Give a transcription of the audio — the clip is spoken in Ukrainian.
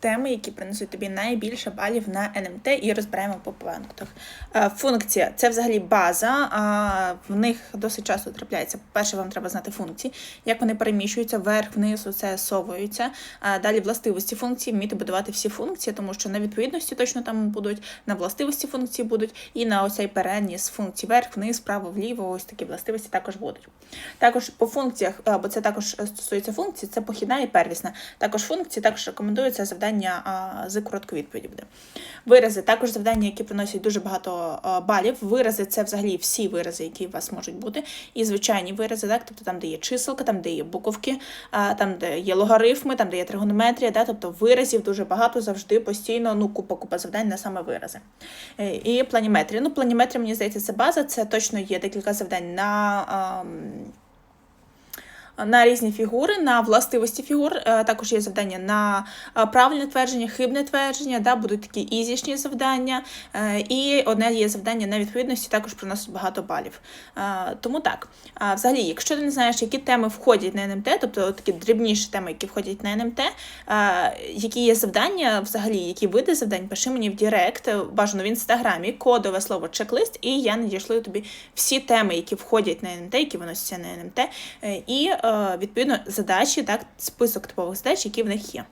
теми, які принесуть тобі найбільше балів на НМТ, і розберемо по пунктах. Е, Функція це взагалі база. В них досить часто трапляється. Перше, вам треба знати функції, як вони переміщуються вверх, вниз, усе совуються. Далі властивості функції, вміти будувати всі функції, тому що на відповідності точно там будуть, на властивості функції будуть, і на оцей переніс функцій вверх, вниз, вправо, вліво, ось такі властивості також будуть. Також по функціях, е, бо це також стосується функцій, це похідна і первісна. Також функції також рекомендується завдання а, з короткої відповіді буде. Вирази також завдання, які приносять дуже багато балів. Вирази це взагалі всі вирази, які у вас можуть бути. І звичайні вирази, так, тобто там, де є чиселка, там, де є буковки, там, де є логарифми, там, де є тригонометрія, да, тобто виразів дуже багато завжди постійно, ну, купа-купа завдань на саме вирази. Е, І планіметрія. Ну, планіметрія, мені здається, це база, це точно є декілька завдань на. На різні фігури, на властивості фігур. Е, Також є завдання на е, правильне твердження, хибне твердження, да, будуть такі ізішні завдання. Е, І одне є завдання на відповідності, також приносить багато балів. Тому так. Взагалі, якщо ти не знаєш, які теми входять на НМТ, тобто такі дрібніші теми, які входять на НМТ, які є завдання, взагалі, які види завдань, пиши мені в Директ, бажано в інстаграмі, кодове слово чек-лист, і я надішлю тобі всі теми, які входять на НМТ, які виносяться на НМТ, і відповідно задачі, так, список типових задач, які в них є.